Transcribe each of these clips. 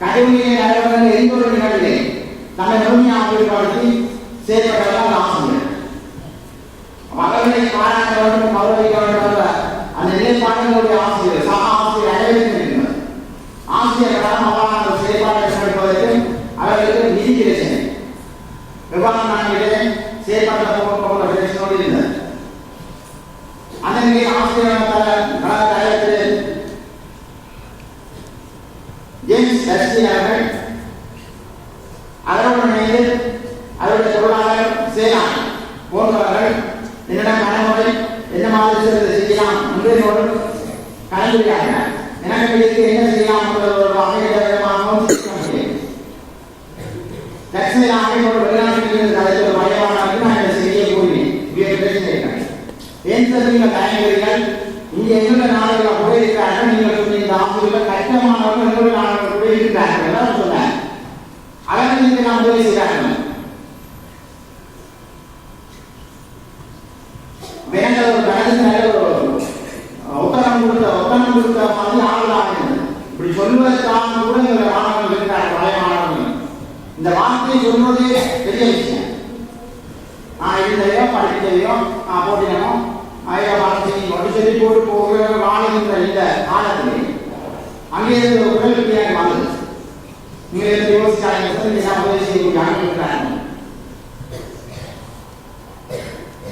கழிவுநீரை நடைபெறும் எந்த ஒரு நிகழ்விலே தன்னை முழுமையாக ஈடுபடுத்தி செயல்பட்டவர்கள் ஆசிரியர். மகளிரை பாராட்ட வேண்டும் கௌரவிக்க வேண்டும் அந்த நிலைப்பாடுகளுடைய ஆசிரியர் சக ஆசிரியர் அனைவருக்கும் ஆசிரியர்களால் அவ்வாறான செயல்பாட்டை செயல்படுவதற்கு அவர்களுக்கு நிதி பிரச்சனை விவகார நாட்டிலே செயல்பட்ட போகிற பிரச்சனையோடு இருந்தது. அந்த நிலையில் ஆசிரியர் ஜேம்ஸ் தர்சி அவர்கள் அதனோடு அவருடைய பொருளாளர் சேனா. போன்றவர்கள் என்னிடம் கனமுறை என்ன மாதிரி சிறிது செய்யலாம் என்று என்னோடு எனக்கு என்ன செய்யலாம் என்ற ஒரு அமைதியாகவும் தலைவர் ஒரு நான் கூறினேன் ஏன் சார் நீங்கள் தயங்குகிறீர்கள் இங்கே இருந்த நாடுகள் கூட இருக்கிறார்கள். நீங்கள் சொன்ன இந்த ஆசிரியர்கள் கஷ்டமானவர்கள் இன்னொரு நாடுகள் கூட இருக்கிறார்கள் எல்லாம் சொன்னார் அவர்கள் இங்கே நாம் உதவி செய்கிறார்கள் வேണ്ട ஒரு கணக்கு நல்ல ஒரு ஒத்தனம் கொடுத்த ஒத்தனம் கொடுத்த மாதிரி ஆளுநர் இப்படி சொல்வதற்காக கூட இந்த மாணவர்கள் இருக்கிறார்கள் பழைய மாணவர்கள். இந்த வார்த்தையை சொல்வதே பெரிய விஷயம். நான் இருந்ததையோ படித்ததையோ நான் போட்டினோ ஐயா செடி போட்டு போகிற வாழ்கின்ற இந்த காலத்திலே அங்கே இருந்த ஒரு குரல் வாழ்ந்தது. வந்தது நீங்கள் இருந்து யோசிச்சாங்க சார் நீங்கள் உதவி செய்யக்கூடிய அனுப்பிவிட்டாங்க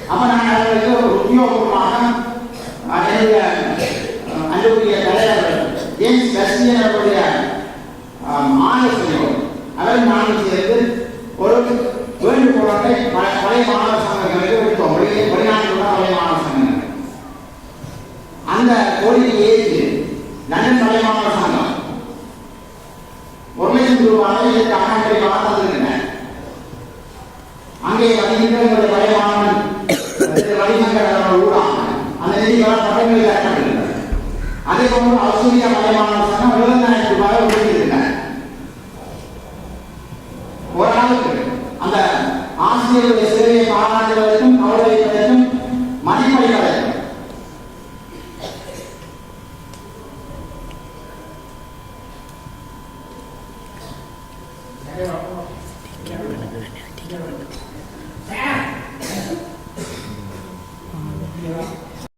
அப்ப நான் அவர்களுக்கு ஒரு உத்தியோகமாக அஹ், என்னுடைய அன்புக்குரிய தலைவர் ஜேம்ஸ் கஸ்டியன் அவருடைய அஹ், ஆலோசனையோடு அவர் நானும் சேர்ந்து ஒரு வேண்டுகோளை பழைய மாணவர் சங்கங்களுக்கு விடுத்தோம் வெளிநாட்டு அந்த கோரிக்கையை ஏற்று லண்டன் பழைய மாணவர் சங்கம். ஒரு லட்சம் இதற்கு அங்கே வருகின்ற உங்களுடைய பழைய மாணவன் ஊடாக அந்த நிதிகளால் பட்டங்களை கட்டப்படுகின்றனர் அதே போன்று ஆஸ்திரேலியா பழைய மாணவர் சங்கம் எழுபதாயிரம் ரூபாய் ஒதுக்கியிருக்கிறார் ஓரளவுக்கு அந்த ஆசிரியருடைய சேவையை பாராட்டுவதற்கும் கௌரவிப்பதற்கும் மதிப்பளிப்பதற்கும் They're all, they're all, they're all.